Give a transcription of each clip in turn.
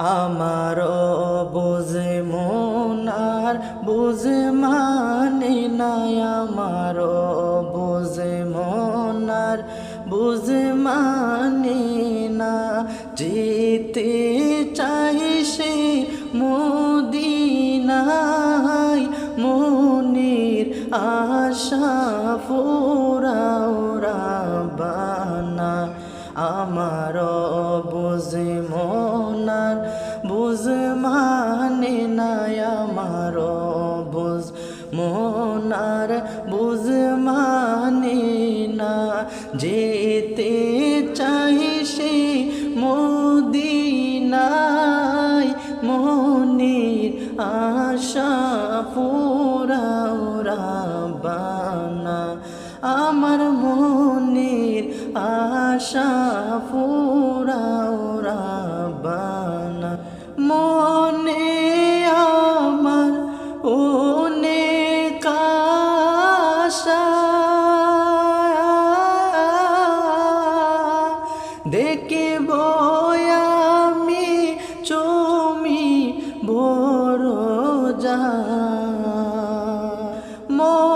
আমারও বুঝে মনার বুঝে মানে নাই। আমারও বুঝে মনার বুঝে মানে না। যেতে চাই সে মনির আশা ফুরাও আমার বুঝে মনার, বুঝ মানে নাই আমার বুঝ মনার, বুঝ মানে না। যেতে চাই সে মদিনায়, মনির আশা পুরাও রাবানা। আমার মনের আশা পুরাও রাবানা। মনে আমার অনেক আশা। দেখিব আমি চমি বড় যা। মনে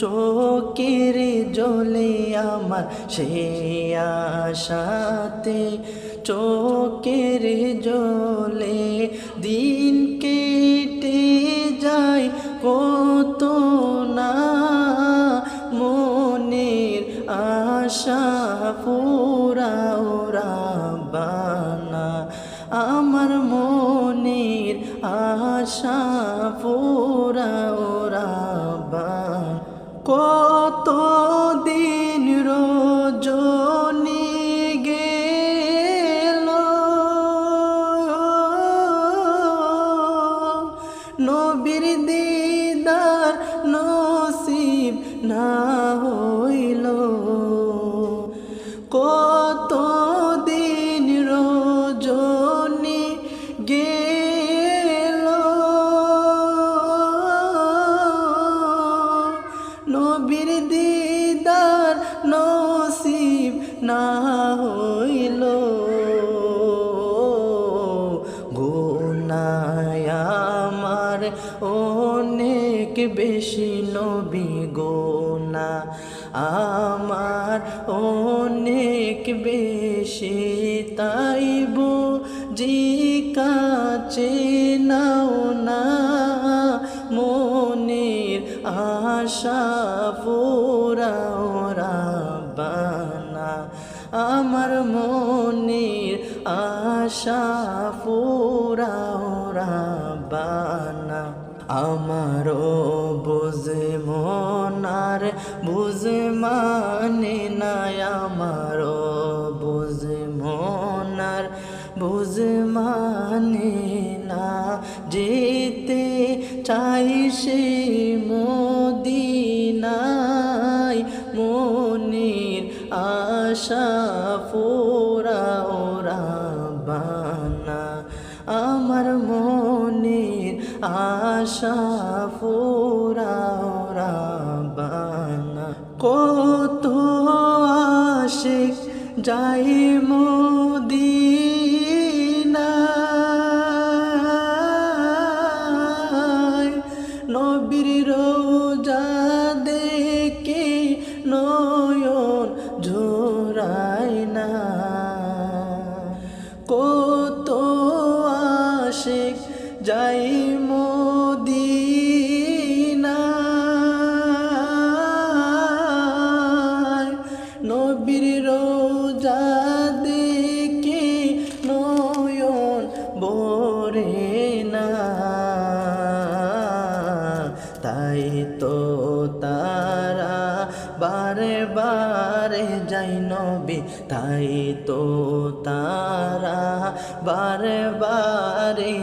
চোখের জলে আমার সে আশাতে, চোখের জলে দিন কেটে যায় কত না। মনের আশা পুরাও রাবানা, আমার মনের আশা রাবানা কত না হইল। গুনায় আমার অনেক বেশি নবী, গোনা আমার অনেক বেশি। তাইব জি কাছে নাও না, মনের আশা মনের আশা পুরাও রাবানা আমারও বুঝে মনার বুঝে মানে নাই। আমারও বুঝে মনার বুঝে মানে না। যেতে চাই সে মদিনায়। মনির আশা পুরাও আশা কত আশিক যাই মদিনায় তারা বারে বারে যাই নবী, তাই তো তারা বারে বারে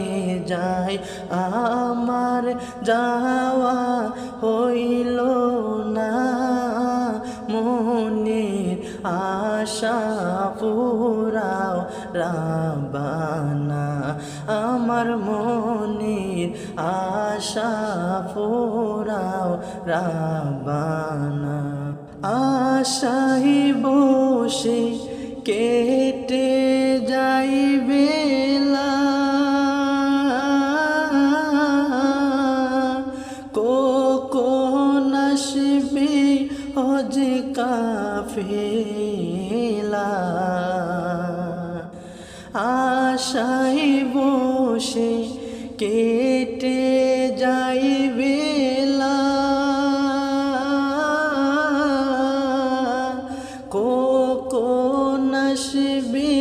যাই আমার যাওয়া হইল না মনির আশা পুরা রাবানা। আমার মনির আশা পুরাও রাবানা। আশাই বসে কেটে যাইবে কখন আসবে কাফেলা। কেটে যাইবে কখন আসবে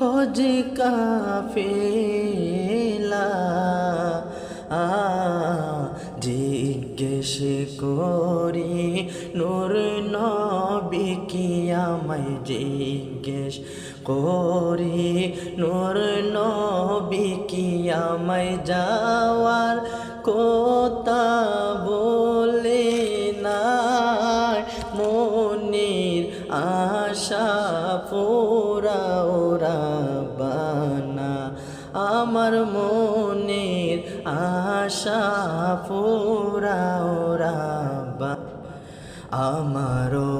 হজ কাফেলা। আ জিজ্ঞেস করি নূর নবী কি আমায় জিজ্ঞেস করি। নূর নবী কি যাওয়ার কোতা বলে না মনির আশা পোরা ওরা বানা আমার মনির আশা পোরা ওরা বা আমারও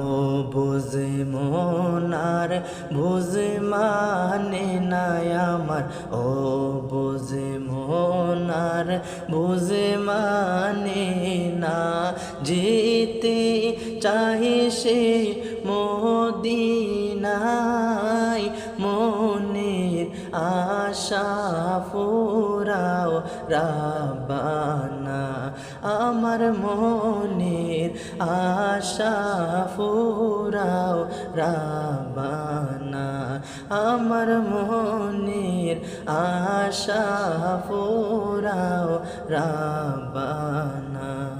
মনার বুঝে মানে নাই আমার। ও বুঝে মনার বুঝে মানে না। যেতে চাহে সে মদিনায়, মনের আশা ফুরাও রাবানা আমার মনের আশা ফুরাও রাবানা। আমার মনের আশা ফুরাও রাবানা।